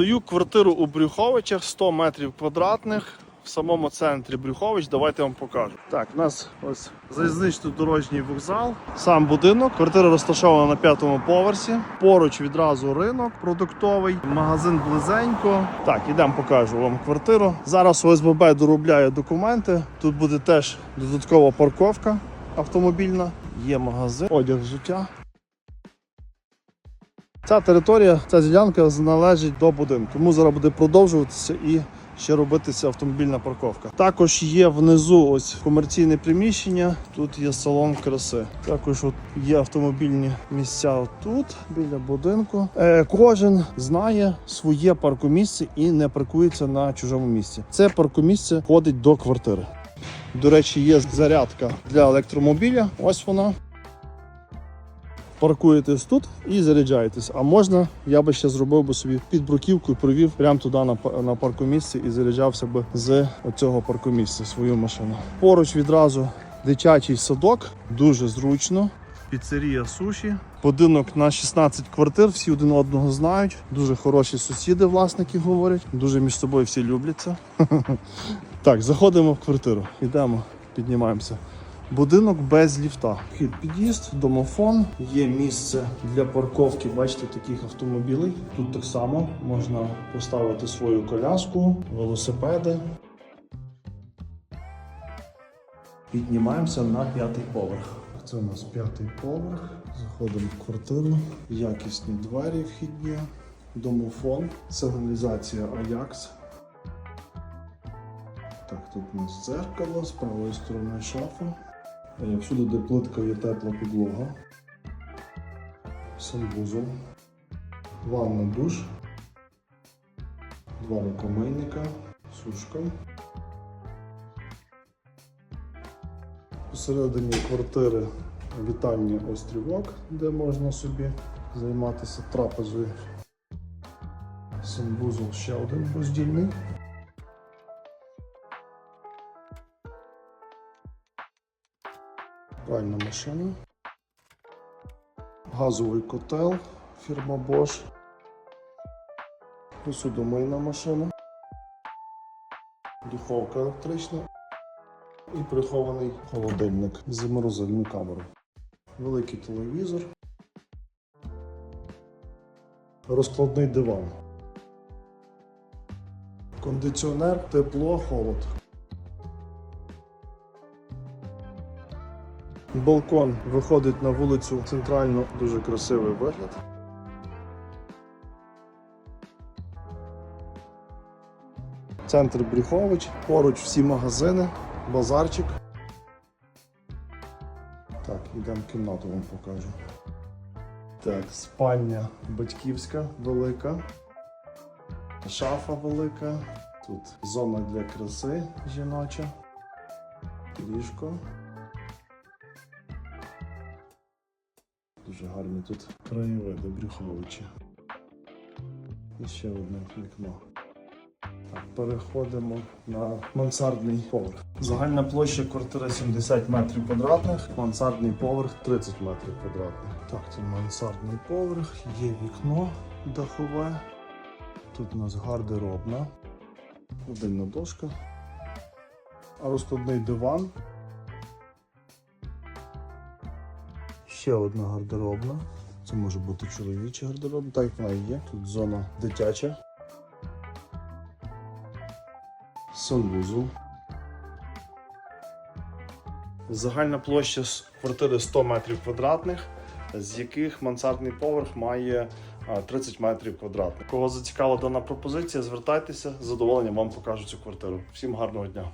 Продаю квартиру у Брюховичах 100 метрів квадратних. В самому центрі Брюхович, давайте вам покажу. Так, у нас ось залізничний дорожній вокзал, сам будинок. Квартира розташована на п'ятому поверсі. Поруч відразу ринок продуктовий, магазин близенько. Так, ідемо покажу вам квартиру. Зараз ОСББ доробляє документи. Тут буде теж додаткова парковка автомобільна. Є магазин, одяг взуття. Ця територія, ця ділянка належить до будинку. Тому зараз буде продовжуватися і ще робитися автомобільна парковка. Також є внизу ось комерційне приміщення. Тут є салон краси. Також от є автомобільні місця тут, біля будинку. Е, кожен знає своє паркомісце і не паркується на чужому місці. Це паркомісце входить до квартири. До речі, є зарядка для електромобіля. Ось вона паркуєтесь тут і заряджаєтесь. А можна, я би ще зробив би собі під бруківку провів прямо туди на, на паркомісці і заряджався би з цього паркомісця свою машину. Поруч відразу дитячий садок, дуже зручно. Піцерія суші. Будинок на 16 квартир, всі один одного знають. Дуже хороші сусіди, власники говорять. Дуже між собою всі любляться. Так, заходимо в квартиру. Йдемо, піднімаємося. Будинок без ліфта. Вхід під'їзд, домофон. Є місце для парковки, бачите, таких автомобілей. Тут так само можна поставити свою коляску, велосипеди. Піднімаємося на п'ятий поверх. Це у нас п'ятий поверх. Заходимо в квартиру. Якісні двері вхідні, домофон, сигналізація Ajax. Так, тут у нас дзеркало, з правої сторони шафа. Всюди, де плитка є тепла підлога. Санвузол. Ванна душ. Два рукомийника. Сушка. Посередині квартири вітальний острівок, де можна собі займатися трапезою. Санвузол ще один роздільний. Пральна машина. Газовий котел фірма Bosch. Посудомийна машина. Духовка електрична. І прихований холодильник з заморозильну камеру. Великий телевізор. Розкладний диван. Кондиціонер, тепло, холод. Балкон виходить на вулицю центральну, дуже красивий вигляд. Центр Брюхович, поруч всі магазини, базарчик. Так, йдемо кімнату вам покажу. Так, спальня батьківська велика, шафа велика, тут зона для краси жіноча, ліжко. Дуже гарні тут краєвиди Брюховичі. І ще одне вікно. Так, переходимо на мансардний поверх. Загальна площа квартири 70 метрів квадратних, мансардний поверх 30 метрів квадратних. Так, це мансардний поверх, є вікно дахове. Тут у нас гардеробна, годинна дошка, а розкладний диван. Ще одна гардеробна. Це може бути чоловіча гардеробна, так як вона є. Тут зона дитяча. Санвузол. Загальна площа з квартири 100 метрів квадратних, з яких мансардний поверх має 30 метрів квадратних. Кого зацікавила дана пропозиція, звертайтеся, з задоволенням вам покажу цю квартиру. Всім гарного дня!